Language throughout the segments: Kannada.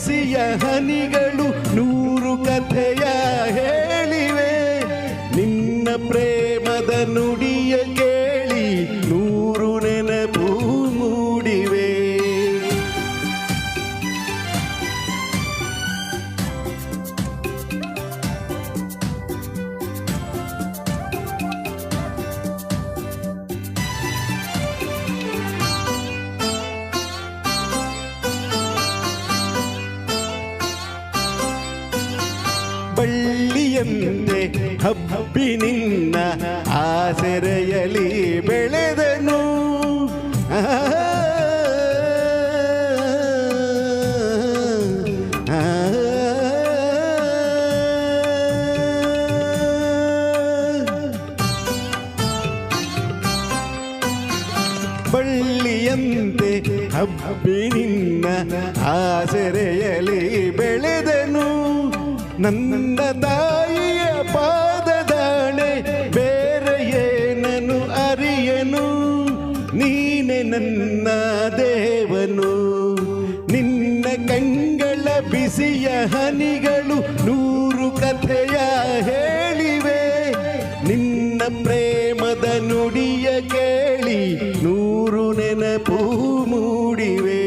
ಬಿಸಿಯ ಹನಿಗಳು ನೂರು ಬಳ್ಳಿಯಂತೆ ಹಬ್ಬಿ ನಿನ್ನ ಆಸೆರೆಯಲಿ ಬೆಳೆದನು. ಬಳ್ಳಿಯಂತೆ ಹಬ್ಬಿ ನಿನ್ನ ಆಸರೆಯಲಿ ಬೆಳೆದನು. ನನ್ನ ತಾಯಿಯ ಪಾದದಾಣೆ ಬೇರೆ ಏನನು ಅರಿಯನು? ನೀನೆ ನನ್ನ ದೇವನು. ನಿನ್ನ ಕಂಗಳ ಬಿಸಿಯ ಹನಿಗಳು ನೂರು ಕಥೆಯ ಹೇಳಿವೆ. ನಿನ್ನ ಪ್ರೇಮದ ನುಡಿಯ ಕೇಳಿ ನೂರು ನೆನಪು ಮೂಡಿವೆ.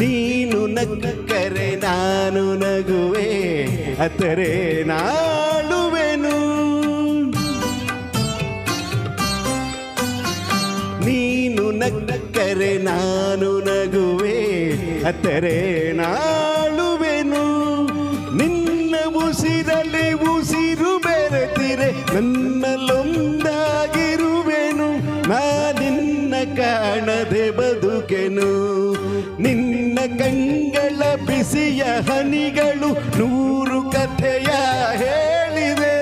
ನೀನು ನಕ್ಕರೆ ನಾನು ನಗುವೆ, ಅತರೆ ನಾಳುವೆನು. ನೀನು ನಕ್ಕರೆ ನಾನು ನಗುವೆ, ಅತರೆ ನಾಳುವೆನು. ನಿನ್ನ ಉಸಿರಲ್ಲಿ ಉಸಿರು ಬೆರೆತಿರೆ, ನನ್ನಲ್ಲೊಂದಾಗಿರುವೆನು. ನಾನಿನ್ನ ಕಾಣದೆ ಬದುಕೆನು. ನಿನ್ನ ಕಂಗಳ ಬಿಸಿಯ ಹನಿಗಳು ನೂರು ಕಥೆಯ ಹೇಳಿದೆ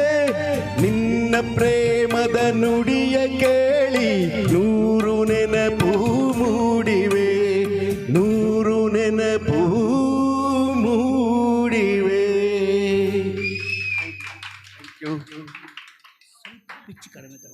ನಿನ್ನ ಪ್ರೇಮದ ನುಡಿಯ ಕೇಳಿ ನೂರು ನೆನಪು ಮೂಡಿವೆ. ನೂರು ನೆನಪು ಮೂಡಿವೆ. ಕಡಿಮೆ